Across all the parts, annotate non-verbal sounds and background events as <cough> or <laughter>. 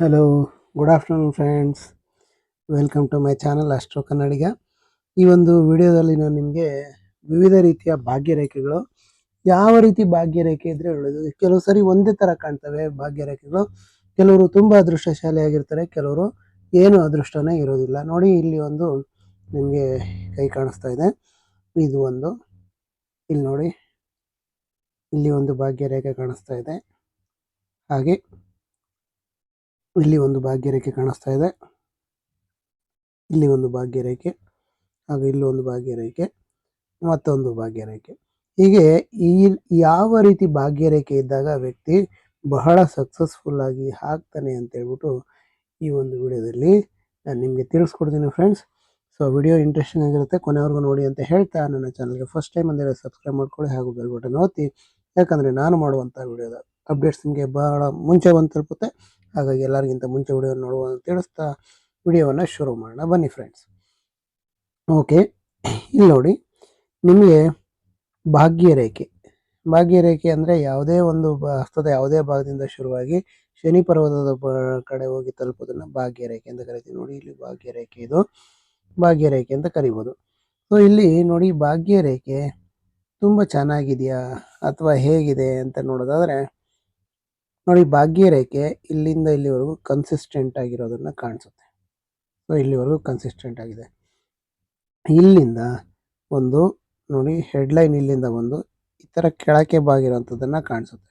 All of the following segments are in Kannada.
Hello good afternoon friends welcome to my channel astro Kannadiga ಈ ಒಂದು ವಿಡಿಯೋದಲ್ಲಿ ನಾನು ನಿಮಗೆ ವಿವಿಧ ರೀತಿಯ ಭಾಗ್ಯರೇಖೆಗಳು, ಯಾವ ರೀತಿ ಭಾಗ್ಯರೇಖೆ ಇದ್ದರೆ ಒಳ್ಳೆಯದು? ಕೆಲವು ಸರಿ ಒಂದೇ ಥರ ಕಾಣ್ತವೆ ಭಾಗ್ಯರೇಖೆಗಳು. ಕೆಲವರು ತುಂಬ ಅದೃಷ್ಟಶಾಲಿಯಾಗಿರ್ತಾರೆ, ಕೆಲವರು ಏನು ಅದೃಷ್ಟನೇ ಇರೋದಿಲ್ಲ. ನೋಡಿ, ಇಲ್ಲಿ ಒಂದು ನಿಮಗೆ ಕೈ ಕಾಣಿಸ್ತಾ ಇದೆ. ಇದು ಒಂದು. ಇಲ್ಲಿ ನೋಡಿ. ಇಲ್ಲಿ ಒಂದು ಭಾಗ್ಯರೇಖೆ ಕಾಣಿಸ್ತಾ ಇದೆ. ಹಾಗೆ. ಇಲ್ಲಿ ಒಂದು ಭಾಗ್ಯರೇಖೆ ಕಾಣಿಸ್ತಾ ಇದೆ. ಇಲ್ಲಿ ಒಂದು ಭಾಗ್ಯರೇಖೆ, ಹಾಗೂ ಇಲ್ಲಿ ಒಂದು ಭಾಗ್ಯರೇಖೆ, ಮತ್ತೊಂದು ಭಾಗ್ಯರೇಖೆ. ಹೀಗೆ ಈ ಯಾವ ರೀತಿ ಭಾಗ್ಯರೇಖೆ ಇದ್ದಾಗ ವ್ಯಕ್ತಿ ಬಹಳ ಸಕ್ಸಸ್ಫುಲ್ ಆಗಿ ಹಾಕ್ತಾನೆ ಅಂತ ಹೇಳ್ಬಿಟ್ಟು ಈ ಒಂದು ವಿಡಿಯೋದಲ್ಲಿ ನಾನು ನಿಮಗೆ ತಿಳಿಸ್ಕೊಡ್ತೀನಿ ಫ್ರೆಂಡ್ಸ್ ಸೊ ವಿಡಿಯೋ ಇಂಟ್ರೆಸ್ಟಿಂಗ್ ಆಗಿರುತ್ತೆ, ಕೊನೆವರೆಗೂ ನೋಡಿ ಅಂತ ಹೇಳ್ತಾ ನನ್ನ ಚಾನಲ್ಗೆ ಫಸ್ಟ್ ಟೈಮ್ ಅಂದರೆ ಸಬ್ಸ್ಕ್ರೈಬ್ ಮಾಡ್ಕೊಳ್ಳಿ, ಹಾಗೂ ಬೆಲ್ ಬಟನ್ ಒತ್ತಿ. ಯಾಕಂದರೆ ನಾನು ಮಾಡುವಂಥ ವಿಡಿಯೋದ ಅಪ್ಡೇಟ್ಸ್ ನಿಮಗೆ ಬಹಳ ಮುಂಚೆ ಬಂದು ತಲುಪುತ್ತೆ. ಹಾಗಾಗಿ ಎಲ್ಲರಿಗಿಂತ ಮುಂಚೆ ವಿಡಿಯೋ ನೋಡುವ ತಿಳಿಸ್ತಾ ವಿಡಿಯೋವನ್ನು ಶುರು ಮಾಡೋಣ. ಬನ್ನಿ ಫ್ರೆಂಡ್ಸ್ ಓಕೆ ಇಲ್ಲಿ ನೋಡಿ, ನಿಮಗೆ ಭಾಗ್ಯರೇಖೆ ಭಾಗ್ಯರೇಖೆ ಅಂದರೆ ಯಾವುದೇ ಒಂದು ಹಸ್ತದ ಯಾವುದೇ ಭಾಗದಿಂದ ಶುರುವಾಗಿ ಶನಿ ಪರ್ವತದ ಕಡೆ ಹೋಗಿ ತಲುಪೋದನ್ನು ಭಾಗ್ಯರೇಖೆ ಅಂತ ಕರಿತೀವಿ. ನೋಡಿ, ಇಲ್ಲಿ ಭಾಗ್ಯರೇಖೆ ಇದು. ಭಾಗ್ಯರೇಖೆ ಅಂತ ಕರಿಬೋದು. ಸೊ ಇಲ್ಲಿ ನೋಡಿ ಭಾಗ್ಯರೇಖೆ ತುಂಬ ಚೆನ್ನಾಗಿದೆಯಾ ಅಥವಾ ಹೇಗಿದೆ ಅಂತ ನೋಡೋದಾದರೆ ನೋಡಿ, ಭಾಗ್ಯರೇಖೆ ಇಲ್ಲಿಂದ ಇಲ್ಲಿವರೆಗೂ ಕನ್ಸಿಸ್ಟೆಂಟ್ ಆಗಿರೋದನ್ನು ಕಾಣಿಸುತ್ತೆ. ಸೊ ಇಲ್ಲಿವರೆಗೂ ಕನ್ಸಿಸ್ಟೆಂಟ್ ಆಗಿದೆ. ಇಲ್ಲಿಂದ ಒಂದು, ನೋಡಿ ಹೆಡ್ಲೈನ್ ಇಲ್ಲಿಂದ ಒಂದು, ಈ ಥರ ಕೆಳಕ್ಕೆ ಬಾಗಿರೋಂಥದ್ದನ್ನು ಕಾಣಿಸುತ್ತೆ.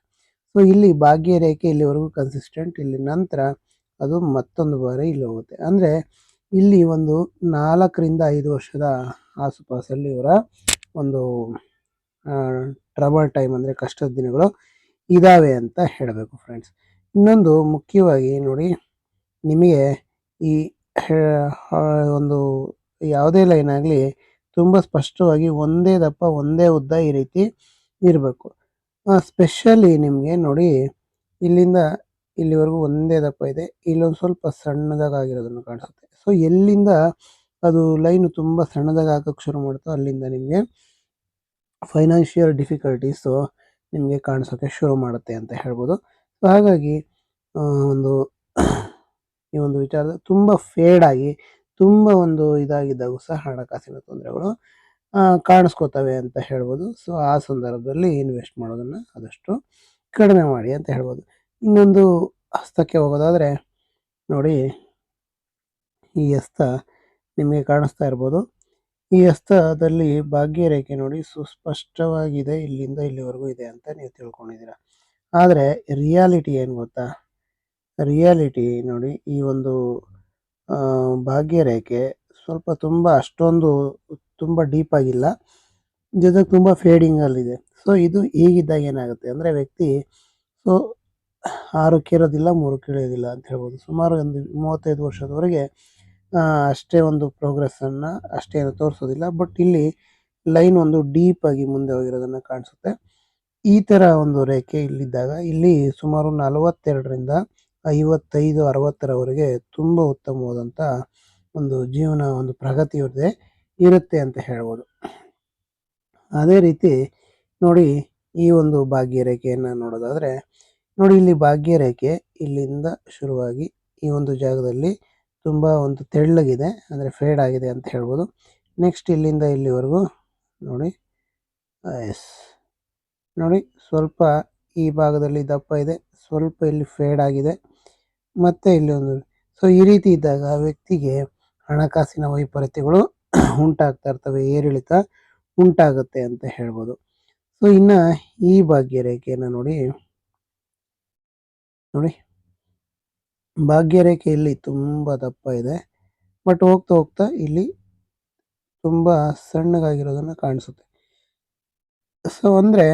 ಸೊ ಇಲ್ಲಿ ಭಾಗ್ಯರೇಖೆ ಇಲ್ಲಿವರೆಗೂ ಕನ್ಸಿಸ್ಟೆಂಟ್ ಇಲ್ಲಿ ನಂತರ ಅದು ಮತ್ತೊಂದು ಬಾರಿ ಇಲ್ಲಿ ಹೋಗುತ್ತೆ. ಅಂದರೆ, ಇಲ್ಲಿ ಒಂದು ನಾಲ್ಕರಿಂದ ಐದು ವರ್ಷದ ಆಸುಪಾಸಲ್ಲಿ ಇವರ ಒಂದು ಟ್ರಬಲ್ ಟೈಮ್ ಅಂದರೆ ಕಷ್ಟದ ದಿನಗಳು ಇದಾವೆ ಅಂತ ಹೇಳಬೇಕು ಫ್ರೆಂಡ್ಸ್ ಇನ್ನೊಂದು ಮುಖ್ಯವಾಗಿ ನೋಡಿ, ನಿಮಗೆ ಈ ಒಂದು ಯಾವುದೇ ಲೈನ್ ಆಗಲಿ ತುಂಬ ಸ್ಪಷ್ಟವಾಗಿ ಒಂದೇ ದಪ್ಪ, ಒಂದೇ ಉದ್ದ ಈ ರೀತಿ ಇರಬೇಕು. ಸ್ಪೆಷಲಿ ನಿಮಗೆ ನೋಡಿ, ಇಲ್ಲಿಂದ ಇಲ್ಲಿವರೆಗೂ ಒಂದೇ ದಪ್ಪ ಇದೆ. ಇಲ್ಲೊಂದು ಸ್ವಲ್ಪ ಸಣ್ಣದಾಗಿರೋದನ್ನು ಕಾಣಿಸುತ್ತೆ. ಸೊ ಎಲ್ಲಿಂದ ಅದು ಲೈನು ತುಂಬ ಸಣ್ಣದಾಗಿ ಹಾಕೋಕ್ಕೆ ಶುರು ಮಾಡ್ತೋ ಅಲ್ಲಿಂದ ನಿಮಗೆ ಫೈನಾನ್ಷಿಯಲ್ ಡಿಫಿಕಲ್ಟೀಸು ನಿಮಗೆ ಕಾಣಿಸೋಕ್ಕೆ ಶುರು ಮಾಡುತ್ತೆ ಅಂತ ಹೇಳ್ಬೋದು. ಸೊ ಹಾಗಾಗಿ ಒಂದು ಈ ಒಂದು ವಿಚಾರದ ತುಂಬ ಫೇಡಾಗಿ ತುಂಬ ಒಂದು ಇದಾಗಿದ್ದಾಗೂ ಸಹ ಹಣಕಾಸಿನ ತೊಂದರೆಗಳು ಕಾಣಿಸ್ಕೋತವೆ ಅಂತ ಹೇಳ್ಬೋದು. ಸೊ ಆ ಸಂದರ್ಭದಲ್ಲಿ ಇನ್ವೆಸ್ಟ್ ಮಾಡೋದನ್ನು ಆದಷ್ಟು ಕಡಿಮೆ ಮಾಡಿ ಅಂತ ಹೇಳ್ಬೋದು. ಇನ್ನೊಂದು ಹಸ್ತಕ್ಕೆ ಹೋಗೋದಾದರೆ, ನೋಡಿ ಈ ಹಸ್ತ ನಿಮಗೆ ಕಾಣಿಸ್ತಾ ಇರ್ಬೋದು. ಈ ಹಸ್ತದಲ್ಲಿ ಭಾಗ್ಯರೇಖೆ ನೋಡಿ ಸುಸ್ಪಷ್ಟವಾಗಿದೆ ಇಲ್ಲಿಂದ ಇಲ್ಲಿವರೆಗೂ ಇದೆ ಅಂತ ನೀವು ತಿಳ್ಕೊಂಡಿದ್ದೀರಾ. ಆದರೆ ರಿಯಾಲಿಟಿ ಏನು ಗೊತ್ತಾ? ರಿಯಾಲಿಟಿ ನೋಡಿ ಈ ಒಂದು ಭಾಗ್ಯರೇಖೆ ಸ್ವಲ್ಪ ತುಂಬ ಅಷ್ಟೊಂದು ತುಂಬ ಡೀಪ್ ಆಗಿಲ್ಲ. ಜೊತೆಗೆ ತುಂಬ ಫೇಡಿಂಗಲ್ಲಿದೆ ಸೊ ಇದು. ಈಗಿದ್ದಾಗ ಏನಾಗುತ್ತೆ ಅಂದರೆ ವ್ಯಕ್ತಿ ಸೊ ಆರು ಕೇಳೋದಿಲ್ಲ, ಮೂರು ಕೇಳೋದಿಲ್ಲ ಅಂತ ಹೇಳ್ಬೋದು. ಸುಮಾರು ಒಂದು ಮೂವತ್ತೈದು ವರ್ಷದವರೆಗೆ ಅಷ್ಟೇ ಒಂದು ಪ್ರೋಗ್ರೆಸ್ಸನ್ನು ಅಷ್ಟೇನು ತೋರಿಸೋದಿಲ್ಲ. ಬಟ್ ಇಲ್ಲಿ ಲೈನ್ ಒಂದು ಡೀಪ್ ಆಗಿ ಮುಂದೆ ಹೋಗಿರೋದನ್ನು ಕಾಣಿಸುತ್ತೆ. ಈ ಥರ ಒಂದು ರೇಖೆ ಇಲ್ಲಿದ್ದಾಗ ಇಲ್ಲಿ ಸುಮಾರು ನಲವತ್ತೆರಡರಿಂದ ಐವತ್ತೈದು, ಅರವತ್ತರವರೆಗೆ ತುಂಬ ಉತ್ತಮವಾದಂಥ ಒಂದು ಜೀವನ, ಒಂದು ಪ್ರಗತಿ ಇರುತ್ತೆ ಅಂತ ಹೇಳ್ಬೋದು. ಅದೇ ರೀತಿ ನೋಡಿ ಈ ಒಂದು ಭಾಗ್ಯ ರೇಖೆಯನ್ನು ನೋಡೋದಾದರೆ ನೋಡಿ ಇಲ್ಲಿ ಭಾಗ್ಯ ರೇಖೆ ಇಲ್ಲಿಂದ ಶುರುವಾಗಿ ಈ ಒಂದು ಜಾಗದಲ್ಲಿ ತುಂಬ ಒಂದು ತೆಳ್ಳಗಿದೆ, ಅಂದರೆ ಫೇಡ್ ಆಗಿದೆ ಅಂತ ಹೇಳ್ಬೋದು. ನೆಕ್ಸ್ಟ್ ಇಲ್ಲಿಂದ ಇಲ್ಲಿವರೆಗೂ ನೋಡಿ. ಎಸ್ ನೋಡಿ, ಸ್ವಲ್ಪ ಈ ಭಾಗದಲ್ಲಿ ದಪ್ಪ ಇದೆ, ಸ್ವಲ್ಪ ಇಲ್ಲಿ ಫೇಡ್ ಆಗಿದೆ, ಮತ್ತು ಇಲ್ಲಿ ಒಂದು. ಸೊ ಈ ರೀತಿ ಇದ್ದಾಗ ವ್ಯಕ್ತಿಗೆ ಹಣಕಾಸಿನ ವೈಪರೀತ್ಯಗಳು <clears throat> ಉಂಟಾಗ್ತಾ ಇರ್ತವೆ, ಏರಿಳಿತ ಉಂಟಾಗುತ್ತೆ ಅಂತ ಹೇಳ್ಬೋದು. ಸೊ ಇನ್ನು ಈ ಭಾಗ್ಯ ರೇಖೆಯನ್ನು ನೋಡಿ. ನೋಡಿ ಭಾಗ್ಯರೇಖೆ ಇಲ್ಲಿ ತುಂಬ ದಪ್ಪ ಇದೆ. ಬಟ್ ಹೋಗ್ತಾ ಹೋಗ್ತಾ ಇಲ್ಲಿ ತುಂಬ ಸಣ್ಣಗಾಗಿರೋದನ್ನು ಕಾಣಿಸುತ್ತೆ. ಸೊ ಅಂದರೆ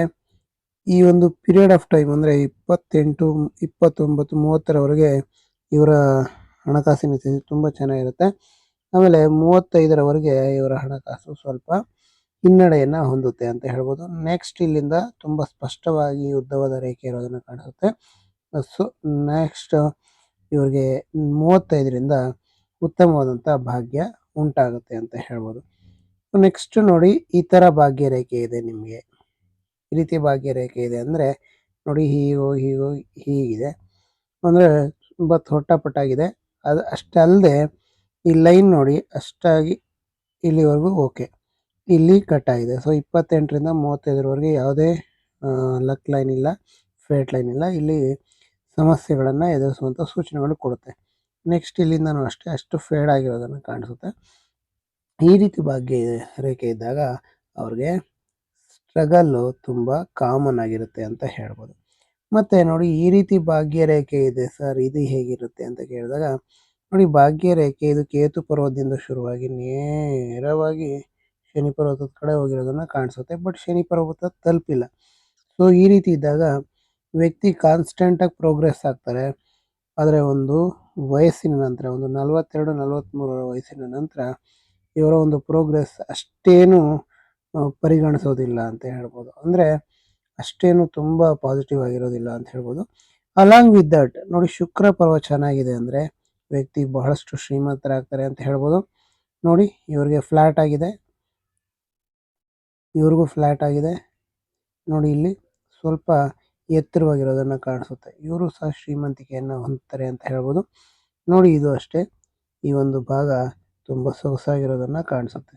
ಈ ಒಂದು ಪೀರಿಯಡ್ ಆಫ್ ಟೈಮ್ ಅಂದರೆ ಇಪ್ಪತ್ತೆಂಟು, ಇಪ್ಪತ್ತೊಂಬತ್ತು, ಮೂವತ್ತರವರೆಗೆ ಇವರ ಹಣಕಾಸಿನ ಸ್ಥಿತಿ ತುಂಬ ಚೆನ್ನಾಗಿರುತ್ತೆ. ಆಮೇಲೆ ಮೂವತ್ತೈದರವರೆಗೆ ಇವರ ಹಣಕಾಸು ಸ್ವಲ್ಪ ಹಿನ್ನಡೆಯನ್ನು ಹೊಂದುತ್ತೆ ಅಂತ ಹೇಳ್ಬೋದು. ನೆಕ್ಸ್ಟ್ ಇಲ್ಲಿಂದ ತುಂಬ ಸ್ಪಷ್ಟವಾಗಿ ಉದ್ದವಾದ ರೇಖೆ ಇರೋದನ್ನು ಕಾಣಿಸುತ್ತೆ. ಸೊ ನೆಕ್ಸ್ಟ್ ಇವ್ರಿಗೆ ಮೂವತ್ತೈದರಿಂದ ಉತ್ತಮವಾದಂಥ ಭಾಗ್ಯ ಉಂಟಾಗುತ್ತೆ ಅಂತ ಹೇಳ್ಬೋದು. ನೆಕ್ಸ್ಟ್ ನೋಡಿ ಈ ಥರ ಭಾಗ್ಯ ರೇಖೆ ಇದೆ ನಿಮಗೆ. ಈ ರೀತಿ ಭಾಗ್ಯ ರೇಖೆ ಇದೆ ಅಂದರೆ ನೋಡಿ ಹೀಗೋ ಹೀಗೋ, ಹೀಗಿದೆ. ಅಂದರೆ ತುಂಬ ತೊಟ್ಟಪಟ್ಟಾಗಿದೆ ಅದು ಅಷ್ಟೇ ಅಲ್ಲದೆ ಈ ಲೈನ್ ನೋಡಿ ಅಷ್ಟಾಗಿ ಇಲ್ಲಿವರೆಗೂ ಓಕೆ. ಇಲ್ಲಿ ಕಟ್ ಆಗಿದೆ ಸೊ ಇಪ್ಪತ್ತೆಂಟರಿಂದ ಮೂವತ್ತೈದರವರೆಗೆ ಯಾವುದೇ ಲಕ್ ಲೈನ್ ಇಲ್ಲ, ಫೇಟ್ ಲೈನ್ ಇಲ್ಲ. ಇಲ್ಲಿ ಸಮಸ್ಯೆಗಳನ್ನು ಎದುರಿಸುವಂಥ ಸೂಚನೆಗಳು ಕೊಡುತ್ತೆ. ನೆಕ್ಸ್ಟ್ ಇಲ್ಲಿಂದನೂ ಅಷ್ಟೇ ಅಷ್ಟು ಫೇಡ್ ಆಗಿರೋದನ್ನು ಕಾಣಿಸುತ್ತೆ. ಈ ರೀತಿ ಭಾಗ್ಯ ರೇಖೆ ಇದ್ದಾಗ ಅವ್ರಿಗೆ ಸ್ಟ್ರಗಲ್ಲು ತುಂಬ ಕಾಮನ್ ಆಗಿರುತ್ತೆ ಅಂತ ಹೇಳ್ಬೋದು. ಮತ್ತು ನೋಡಿ, ಈ ರೀತಿ ಭಾಗ್ಯ ರೇಖೆ ಇದೆ ಸರ್ ಇದು ಹೇಗಿರುತ್ತೆ ಅಂತ ಕೇಳಿದಾಗ, ನೋಡಿ ಭಾಗ್ಯ ರೇಖೆ ಇದು ಕೇತು ಪರ್ವತದಿಂದ ಶುರುವಾಗಿ ನೇರವಾಗಿ ಶನಿ ಪರ್ವತದ ಕಡೆ ಹೋಗಿರೋದನ್ನು ಕಾಣಿಸುತ್ತೆ ಬಟ್ ಶನಿ ಪರ್ವತ ತಲುಪಿಲ್ಲ. ಸೊ ಈ ರೀತಿ ಇದ್ದಾಗ ವ್ಯಕ್ತಿ ಕಾನ್ಸ್ಟೆಂಟಾಗಿ ಪ್ರೋಗ್ರೆಸ್ ಆಗ್ತಾರೆ. ಆದರೆ ಒಂದು ವಯಸ್ಸಿನ ನಂತರ, ಒಂದು ನಲವತ್ತೆರಡು ನಲವತ್ತ್ಮೂರರ ವಯಸ್ಸಿನ ನಂತರ ಇವರ ಒಂದು ಪ್ರೋಗ್ರೆಸ್ ಅಷ್ಟೇನು ಪರಿಗಣಿಸೋದಿಲ್ಲ ಅಂತ ಹೇಳ್ಬೋದು. ಅಂದರೆ ಅಷ್ಟೇನು ತುಂಬ ಪಾಸಿಟಿವ್ ಆಗಿರೋದಿಲ್ಲ ಅಂತ ಹೇಳ್ಬೋದು. ಅಲಾಂಗ್ ವಿತ್ ದಟ್ ನೋಡಿ ಶುಕ್ರ ಪರ್ವ ಚೆನ್ನಾಗಿದೆ ಅಂದರೆ ವ್ಯಕ್ತಿ ಬಹಳಷ್ಟು ಶ್ರೀಮಂತರಾಗ್ತಾರೆ ಅಂತ ಹೇಳ್ಬೋದು. ನೋಡಿ, ಇವ್ರಿಗೆ ಫ್ಲ್ಯಾಟ್ ಆಗಿದೆ. ಇವ್ರಿಗೂ ಫ್ಲ್ಯಾಟ್ ಆಗಿದೆ. ನೋಡಿ ಇಲ್ಲಿ ಸ್ವಲ್ಪ ಎತ್ತರವಾಗಿರೋದನ್ನು ಕಾಣಿಸುತ್ತೆ. ಇವರು ಸಹ ಶ್ರೀಮಂತಿಕೆಯನ್ನು ಹೊಂದ್ತಾರೆ ಅಂತ ಹೇಳ್ಬೋದು. ನೋಡಿ ಇದು ಅಷ್ಟೇ. ಈ ಒಂದು ಭಾಗ ತುಂಬ ಸೊಗಸಾಗಿರೋದನ್ನು ಕಾಣಿಸುತ್ತೆ.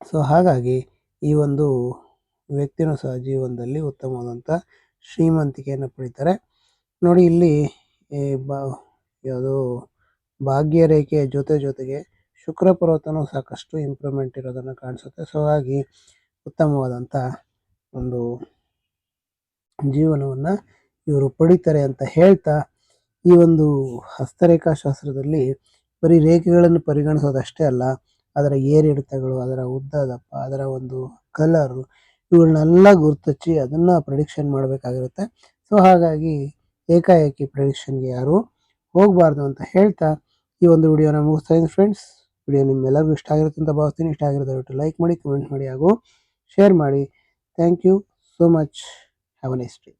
ಸೊ ಹಾಗಾಗಿ ಈ ಒಂದು ವ್ಯಕ್ತಿನೂ ಸಹ ಜೀವನದಲ್ಲಿ ಉತ್ತಮವಾದಂಥ ಶ್ರೀಮಂತಿಕೆಯನ್ನು ಪಡಿತಾರೆ. ನೋಡಿ ಇಲ್ಲಿ ಬಾ, ಯಾವುದು ಭಾಗ್ಯ ರೇಖೆಯ ಜೊತೆ ಜೊತೆಗೆ ಶುಕ್ರ ಪರ್ವತನೂ ಸಾಕಷ್ಟು ಇಂಪ್ರೂವ್ಮೆಂಟ್ ಇರೋದನ್ನು ಕಾಣಿಸುತ್ತೆ. ಸೊ ಹಾಗಾಗಿ ಉತ್ತಮವಾದಂಥ ಒಂದು ಜೀವನವನ್ನು ಇವರು ಪಡಿತಾರೆ ಅಂತ ಹೇಳ್ತಾ ಈ ಒಂದು ಹಸ್ತರೇಖಾಶಾಸ್ತ್ರದಲ್ಲಿ ಬರೀ ರೇಖೆಗಳನ್ನು ಪರಿಗಣಿಸೋದಷ್ಟೇ ಅಲ್ಲ, ಅದರ ಏರಿಳಿತಗಳು, ಅದರ ಉದ್ದ ದಪ್ಪ ಅದರ ಒಂದು ಕಲರು ಇವುಗಳನ್ನೆಲ್ಲ ಗುರುತಚ್ಚಿ ಅದನ್ನು ಪ್ರಿಡಿಕ್ಷನ್ ಮಾಡಬೇಕಾಗಿರುತ್ತೆ. ಸೊ ಹಾಗಾಗಿ ಏಕಾಏಕಿ ಪ್ರಿಡಿಕ್ಷನ್ಗೆ ಯಾರು ಹೋಗಬಾರ್ದು ಅಂತ ಹೇಳ್ತಾ ಈ ಒಂದು ವಿಡಿಯೋನ ಮುಗಿಸ್ತಾ ಇದ್ದೀನಿ ಫ್ರೆಂಡ್ಸ್ ವಿಡಿಯೋ ನಿಮ್ಮೆಲ್ಲರಿಗೂ ಇಷ್ಟ ಆಗಿರುತ್ತೆ ಅಂತ ಭಾವಿಸ್ತೀನಿ. ಇಷ್ಟ ಆಗಿರೋದು ದಯವಿಟ್ಟು ಲೈಕ್ ಮಾಡಿ ಕಮೆಂಟ್ ಮಾಡಿ ಹಾಗೂ ಶೇರ್ ಮಾಡಿ. Thank you so much Have an history.